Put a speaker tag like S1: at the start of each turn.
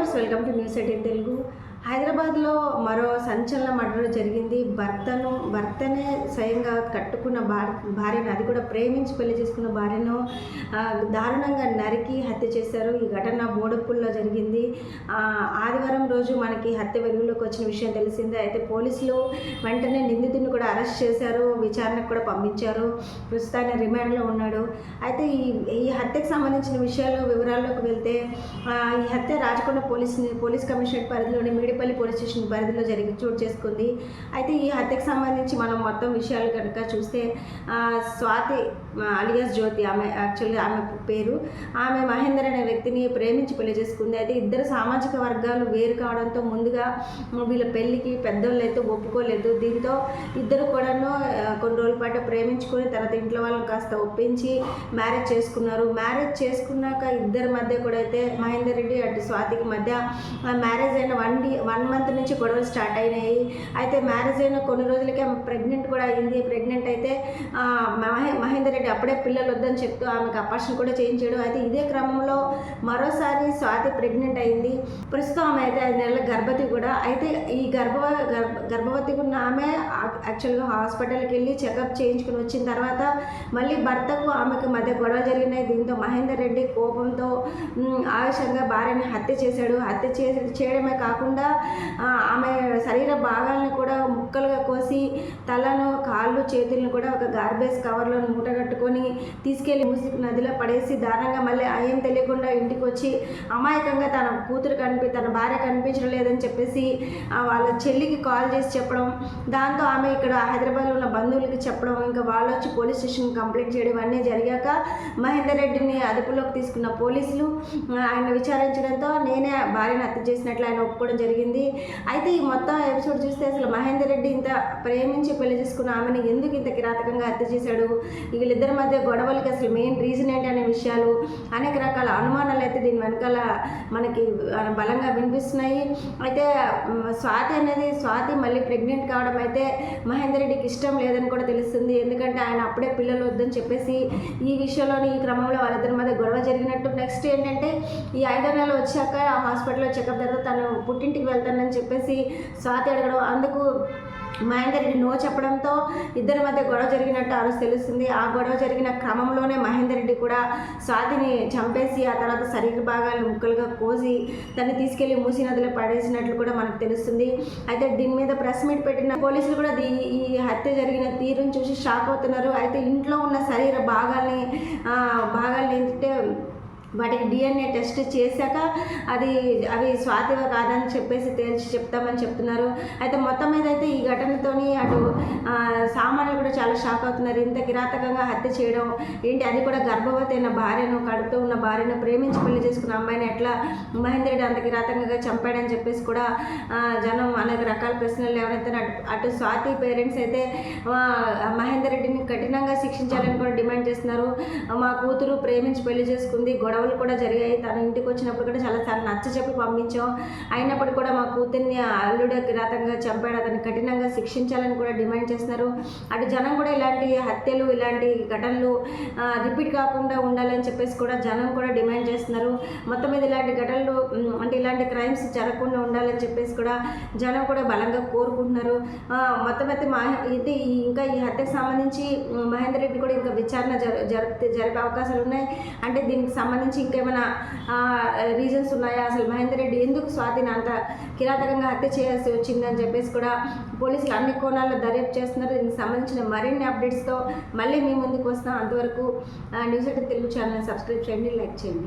S1: Viewers welcome to news eighteen Telugu. హైదరాబాద్లో మరో సంచలన మర్డర్ జరిగింది. భర్తను భర్తనే స్వయంగా కట్టుకున్న భార్యను అది కూడా ప్రేమించి పెళ్ళి చేసుకున్న భార్యను దారుణంగా నరికి హత్య చేశారు. ఈ ఘటన బోడప్పుల్లో జరిగింది. ఆదివారం రోజు మనకి హత్య వెలుగులోకి వచ్చిన విషయం తెలిసిందే. అయితే పోలీసులు వెంటనే నిందితుడిని కూడా అరెస్ట్ చేశారు. విచారణకు కూడా పంపించారు. ప్రస్తుతాన్ని రిమాండ్లో ఉన్నాడు. అయితే ఈ ఈ హత్యకు సంబంధించిన విషయాలు వివరాల్లోకి వెళ్తే ఈ హత్య రాచకొండ పోలీస్ పోలీస్ కమిషనరేట్ పరిధిలోని మేడిపల్లి పోలీస్ స్టేషన్ పరిధిలో జరిగి చోటు చేసుకుంది. అయితే ఈ హత్యకు సంబంధించి మనం మొత్తం విషయాలు కనుక చూస్తే స్వాతి అలియాస్ జ్యోతి ఆమె యాక్చువల్గా ఆమె పేరు. ఆమె మహేందర్ అనే వ్యక్తిని ప్రేమించి పెళ్ళి చేసుకుంది. అయితే ఇద్దరు సామాజిక వర్గాలు వేరు కావడంతో ముందుగా వీళ్ళ పెళ్ళికి పెద్దోళ్ళు అయితే ఒప్పుకోలేదు. దీంతో ఇద్దరు కూడాను కొన్ని రోజుల పాటు ప్రేమించుకొని తర్వాత ఇంట్లో వాళ్ళని కాస్త ఒప్పించి మ్యారేజ్ చేసుకున్నారు. మ్యారేజ్ చేసుకున్నాక ఇద్దరి మధ్య కూడా అయితే మహేందర్ రెడ్డి అటు స్వాతికి మధ్య మ్యారేజ్ అయిన వన్ డే వన్ మంత్ నుంచి గొడవలు స్టార్ట్ అయినాయి. అయితే మ్యారేజ్ అయిన కొన్ని రోజులకే ఆమె ప్రెగ్నెంట్ కూడా అయింది. ప్రెగ్నెంట్ అయితే మహే మహేందర్ రెడ్డి అప్పుడే పిల్లలు వద్దని చెప్తూ ఆమెకు అపార్షన్ కూడా చేయించాడు. అయితే ఇదే క్రమంలో మరోసారి స్వాతి ప్రెగ్నెంట్ అయింది. ప్రస్తుతం ఆమె అయితే ఐదు నెలల గర్భవతి కూడా. అయితే ఈ గర్భ గర్భ గర్భవతిగా ఉన్న ఆమె యాక్చువల్గా హాస్పిటల్కి వెళ్ళి చెకప్ చేయించుకుని వచ్చిన తర్వాత మళ్ళీ భర్తకు ఆమెకు మధ్య గొడవ జరిగినాయి. దీంతో మహేందర్ రెడ్డి కోపంతో ఆవేశంగా భార్యని హత్య చేశాడు. హత్య చేసి చేయడమే కాకుండా ఆమె శరీర భాగాలను కూడా ముక్కలుగా కోసి తలను కాళ్ళు చేతులను కూడా ఒక గార్బేజ్ కవర్లో మూటగట్టుకొని తీసుకెళ్ళి మూసిక్ నదిలో పడేసి దారుణంగా మళ్ళీ అయ్యం తెలియకుండా ఇంటికి వచ్చి అమాయకంగా తన కూతురు కనిపి తన భార్య కనిపించడం లేదని చెప్పేసి వాళ్ళ చెల్లికి కాల్ చేసి చెప్పడం దాంతో ఆమె ఇక్కడ హైదరాబాద్లో ఉన్న బంధువులకి చెప్పడం ఇంకా వాళ్ళు వచ్చి పోలీస్ స్టేషన్ కంప్లైంట్ చేయడం అన్నీ జరిగాక మహేందర్ రెడ్డిని అదుపులోకి తీసుకున్న పోలీసులు ఆయన విచారించడంతో నేనే భార్యను హత్య చేసినట్లు ఆయన ఒప్పుకోవడం జరిగింది. అయితే ఈ మొత్తం ఎపిసోడ్ చూస్తే అసలు మహేందర్ రెడ్డి ఇంత ప్రేమించి పెళ్ళి చేసుకున్న ఆమెను ఎందుకు ఇంత కిరాతకంగా హత్య చేశాడు? వీళ్ళిద్దరి మధ్య గొడవలకి అసలు మెయిన్ రీజన్ ఏంటి అనే విషయాలు అనేక రకాల అనుమానాలు అయితే దీని వెనకాల మనకి బలంగా వినిపిస్తున్నాయి. అయితే స్వాతి అనేది స్వాతి మళ్ళీ ప్రెగ్నెంట్ కావడం అయితే మహేందర్ రెడ్డికి ఇష్టం లేదని కూడా తెలుస్తుంది. ఎందుకంటే ఆయన అప్పుడే పిల్లలు వద్దని చెప్పేసి ఈ విషయంలోని ఈ క్రమంలో వాళ్ళిద్దరి మధ్య గొడవ జరిగినట్టు. నెక్స్ట్ ఏంటంటే ఈ ఐదో నెలలు వచ్చాక హాస్పిటల్లో చెకప్ తర్వాత తను పుట్టింటికి వెళ్తానని చెప్పేసి స్వాతి అడగడం. అందుకు మహేందర్ రెడ్డి నో చెప్పడంతో ఇద్దరి మధ్య గొడవ జరిగినట్టు ఆ రోజు తెలుస్తుంది. ఆ గొడవ జరిగిన క్రమంలోనే మహేందర్ రెడ్డి కూడా స్వాతిని చంపేసి ఆ తర్వాత శరీర భాగాలను ముక్కలుగా కోసి తను తీసుకెళ్ళి మూసి నదిలో పడేసినట్లు కూడా మనకు తెలుస్తుంది. అయితే దీని మీద ప్రెస్ మీట్ పెట్టిన పోలీసులు కూడా దీ- ఈ హత్య జరిగిన తీరుని చూసి షాక్ అవుతున్నారు. అయితే ఇంట్లో ఉన్న శరీర భాగాల్ని భాగాల్ని ఏంటంటే వాటికి డిఎన్ఏ టెస్ట్ చేశాక అది అవి స్వాతివ కాదని చెప్పేసి తేల్చి చెప్తామని చెప్తున్నారు. అయితే మొత్తం మీద అయితే ఈ ఘటనతోని అటు సామాన్యులు కూడా చాలా షాక్ అవుతున్నారు. ఇంత కిరాతకంగా హత్య చేయడం ఏంటి అది కూడా గర్భవతి అయిన భార్యను కడుపుతో ఉన్న భార్యను ప్రేమించి పెళ్ళి చేసుకున్న అమ్మాయిని ఎట్లా మహేందర్ రెడ్డి అంత కిరాతకంగా చంపాడని చెప్పేసి కూడా జనం అనేక రకాల ప్రశ్నలు ఎవరైతే అటు స్వాతి పేరెంట్స్ అయితే మహేందర్ రెడ్డిని కఠినంగా శిక్షించాలని కూడా డిమాండ్ చేస్తున్నారు. మా కూతురు ప్రేమించి పెళ్ళి చేసుకుంది గొడవ గొడవలు కూడా జరిగాయి. తన ఇంటికి వచ్చినప్పుడు కూడా చాలాసార్లు నచ్చ చెప్పి పంపించాం. అయినప్పుడు కూడా మా కూతుర్ని అల్లుడు కిరాతంగా చంపాడు. అతన్ని కఠినంగా శిక్షించాలని కూడా డిమాండ్ చేస్తున్నారు. అటు జనం కూడా ఇలాంటి హత్యలు ఇలాంటి ఘటనలు రిపీట్ కాకుండా ఉండాలని చెప్పేసి కూడా జనం కూడా డిమాండ్ చేస్తున్నారు. మొత్తం మీద ఇలాంటి ఘటనలు అంటే ఇలాంటి క్రైమ్స్ జరగకుండా ఉండాలని చెప్పేసి కూడా జనం కూడా బలంగా కోరుకుంటున్నారు. మొత్తం అయితే మా ఇది ఇంకా ఈ హత్యకు సంబంధించి మహేందర్ రెడ్డి కూడా ఇంకా విచారణ జర జరిపే అవకాశాలు ఉన్నాయి. అంటే దీనికి సంబంధించి ఇంకేమైనా రీజన్స్ ఉన్నాయా? అసలు మహేందర్ రెడ్డి ఎందుకు స్వాతిని అంత కిరాతకంగా హత్య చేయాల్సి వచ్చిందని చెప్పేసి కూడా పోలీసులు అన్ని కోణాల్లో దర్యాప్తు చేస్తున్నారు. దీనికి సంబంధించిన మరిన్ని అప్డేట్స్తో మళ్ళీ మీ ముందుకు వస్తాం. అంతవరకు news eight Telugu channel subscribe చేయండి లైక్ చేయండి.